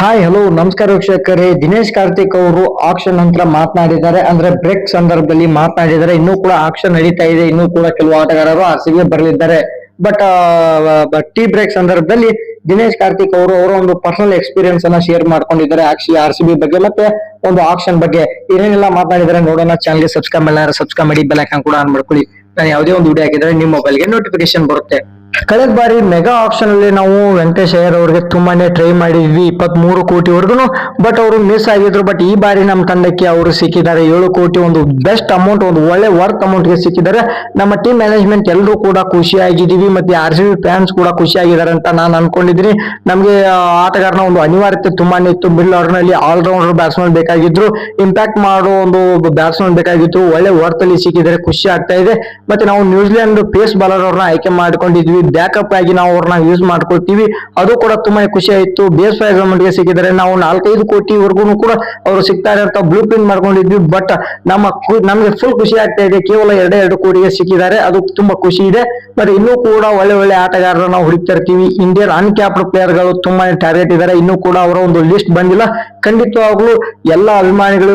Hi hello ನಮಸ್ಕಾರ ವೀಕ್ಷಕರೇ. ದಿನೇಶ್ ಕಾರ್ತಿಕ್ ಅವರು ಆಕ್ಷನ್ ನಂತರ ಮಾತನಾಡಿದ್ದಾರೆ. ಅಂದ್ರೆ ಬ್ರೇಕ್ ಸಂದರ್ಭದಲ್ಲಿ ಮಾತನಾಡಿದ್ದಾರೆ. ಇನ್ನೂ ಕೂಡ ಆಕ್ಷನ್ ನಡೀತಾ ಇದೆ. ಇನ್ನೂ ಕೂಡ ಕೆಲವು ಆಟಗಾರರು ಆರ್ ಸಿ ಬರಲಿದ್ದಾರೆ ಬಟ್ ಟೀ ಬ್ರೇಕ್ ಸಂದರ್ಭದಲ್ಲಿ ದಿನೇಶ್ ಕಾರ್ತಿಕ್ ಅವರು ಅವರ ಒಂದು ಪರ್ಸನಲ್ ಎಕ್ಸ್ಪೀರಿಯನ್ಸ್ ಅನ್ನ ಶೇರ್ ಮಾಡ್ಕೊಂಡಿದ್ದಾರೆ. ಆಕ್ಷಿ ಆರ್ ಸಿ ಬಿ ಬಗ್ಗೆ ಮತ್ತೆ ಒಂದು ಆಕ್ಷನ್ ಬಗ್ಗೆ. ಏನೇನೆಲ್ಲ ಮಾತನಾಡಿದ್ದಾರೆ ನೋಡೋಣ. ಚಾನಲ್ಗೆ ಸಬ್ಸ್ಕ್ರೈಬ್ ಮಾಡಿದ್ರೆ ಸಬ್ಸ್ಕ್ರೈಬ್ ಮಾಡಿ ಬೆಲ್ ಐಕಾನ್ ಕೂಡ ಆನ್ ಮಾಡ್ಕೊಳ್ಳಿ. ನಾನು ಯಾವುದೇ ಒಂದು ವಿಡಿಯೋ ಹಾಕಿದ್ರೆ ನಿಮ್ಮ ಮೊಬೈಲ್ಗೆ ನೋಟಿಫಿಕೇಶನ್ ಬರುತ್ತೆ. ಕಳೆದ ಬಾರಿ ಮೆಗಾ ಆಪ್ಷನ್ ಅಲ್ಲಿ ನಾವು ವೆಂಕಟೇಶ್ ಅಯ್ಯರ್ ಅವ್ರಿಗೆ ತುಂಬಾನೇ ಟ್ರೈ ಮಾಡಿದ್ವಿ ಇಪ್ಪತ್ತ್ ಮೂರು ಕೋಟಿವರೆಗೂ ಬಟ್ ಅವರು ಮಿಸ್ ಆಗಿದ್ರು ಬಟ್ ಈ ಬಾರಿ ನಮ್ಮ ತಂಡಕ್ಕೆ ಅವರು ಸಿಕ್ಕಿದ್ದಾರೆ. ಏಳು ಕೋಟಿ ಒಂದು ಬೆಸ್ಟ್ ಅಮೌಂಟ್ ಒಂದು ಒಳ್ಳೆ ವರ್ತ್ ಅಮೌಂಟ್ಗೆ ಸಿಕ್ಕಿದ್ದಾರೆ. ನಮ್ಮ ಟೀಮ್ ಮ್ಯಾನೇಜ್ಮೆಂಟ್ ಎಲ್ಲರೂ ಕೂಡ ಖುಷಿಯಾಗಿದ್ದೀವಿ, ಮತ್ತೆ ಆರ್ ಸಿ ಬಿ ಫ್ಯಾನ್ಸ್ ಕೂಡ ಖುಷಿಯಾಗಿದ್ದಾರೆ ಅಂತ ನಾನು ಅನ್ಕೊಂಡಿದ್ದೀನಿ. ನಮಗೆ ಆಟಗಾರನ ಒಂದು ಅನಿವಾರ್ಯತೆ ತುಂಬಾನೇ ಇತ್ತು. ಮಿಡ್ಲ್ ಆರ್ಡರ್ನಲ್ಲಿ ಆಲ್ರೌಂಡರ್ ಬ್ಯಾಟ್ಸ್ಮನ್ ಬೇಕಾಗಿದ್ರು. ಇಂಪ್ಯಾಕ್ಟ್ ಮಾಡೋ ಒಂದು ಬ್ಯಾಟ್ಸ್ಮನ್ ಬೇಕಾಗಿತ್ತು ಒಳ್ಳೆ ವರ್ತ್ ಅಲ್ಲಿ ಖುಷಿ ಆಗ್ತಾ ಇದೆ. ಮತ್ತೆ ನಾವು ನ್ಯೂಜಿಲೆಂಡ್ ಪೇಸ್ ಬಾಲರ್ ಅವ್ರನ್ನ ಆಯ್ಕೆ ಮಾಡ್ಕೊಂಡಿದ್ವಿ. ಬ್ಯಾಕಪ್ ಆಗಿ ನಾವು ಅವ್ರನ್ನ ಯೂಸ್ ಮಾಡ್ಕೊಳ್ತೀವಿ. ಅದು ಕೂಡ ತುಂಬಾ ಖುಷಿ ಆಯಿತು. ಬೇಸ್ ಅಮೌಂಟ್ಗೆ ಸಿಕ್ಕಿದ್ರೆ ನಾವು ನಾಲ್ಕೈದು ಕೋಟಿವರೆಗೂ ಕೂಡ ಅವರು ಸಿಗ್ತಾರೆ ಅಂತ ಬ್ಲೂ ಪ್ರಿಂಟ್ ಮಾಡ್ಕೊಂಡಿದ್ವಿ. ಬಟ್ ನಮ್ಮ ನಮ್ಗೆ ಫುಲ್ ಖುಷಿ ಆಗ್ತಾ ಇದೆ. ಕೇವಲ ಎರಡೇ ಎರಡು ಕೋಟಿಗೆ ಸಿಕ್ಕಿದ್ದಾರೆ. ಅದು ತುಂಬಾ ಖುಷಿ ಇದೆ. ಬಟ್ ಇನ್ನೂ ಕೂಡ ಒಳ್ಳೆ ಒಳ್ಳೆ ಆಟಗಾರರ ನಾವು ಹುಡುಕ್ತಾ ಇರ್ತೀವಿ. ಇಂಡಿಯನ್ ಅನ್ಕ್ಯಾಪ್ಡ್ ಪ್ಲೇಯರ್ಗಳು ತುಂಬಾ ಟಾರ್ಗೆಟ್ ಇದ್ದಾರೆ. ಇನ್ನೂ ಕೂಡ ಅವರ ಒಂದು ಲಿಸ್ಟ್ ಬಂದಿಲ್ಲ. ಖಂಡಿತವಾಗ್ಲೂ ಎಲ್ಲ ಅಭಿಮಾನಿಗಳು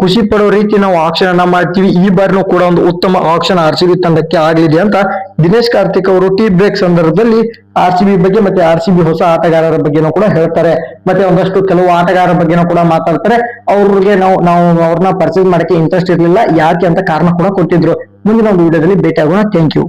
ಖುಷಿ ಪಡೋ ರೀತಿ ನಾವು ಆಕ್ಷನ್ ಅನ್ನ ಮಾಡ್ತೀವಿ. ಈ ಬಾರಿನೂ ಕೂಡ ಒಂದು ಉತ್ತಮ ಆಕ್ಷನ್ ಆರ್ ಸಿ ಬಿ ತಂಡಕ್ಕೆ ಆಗಲಿದೆ ಅಂತ ದಿನೇಶ್ ಕಾರ್ತಿಕ್ ಅವರು ಟೀ ಬ್ರೇಕ್ ಸಂದರ್ಭದಲ್ಲಿ ಆರ್ ಸಿ ಬಿ ಬಗ್ಗೆ ಮತ್ತೆ ಆರ್ ಸಿ ಬಿ ಹೊಸ ಆಟಗಾರರ ಬಗ್ಗೆನೂ ಕೂಡ ಹೇಳ್ತಾರೆ. ಮತ್ತೆ ಒಂದಷ್ಟು ಕೆಲವು ಆಟಗಾರರ ಬಗ್ಗೆನೂ ಕೂಡ ಮಾತಾಡ್ತಾರೆ. ಅವ್ರಿಗೆ ನಾವು ನಾವು ಅವ್ರನ್ನ ಪರ್ಚೇಸ್ ಮಾಡಕ್ಕೆ ಇಂಟ್ರೆಸ್ಟ್ ಇರಲಿಲ್ಲ. ಯಾಕೆ ಅಂತ ಕಾರಣ ಕೂಡ ಕೊಟ್ಟಿದ್ರು. ಮುಂದಿನ ಒಂದು ವಿಡಿಯೋದಲ್ಲಿ ಭೇಟಿ ಆಗೋಣ ಥ್ಯಾಂಕ್ ಯು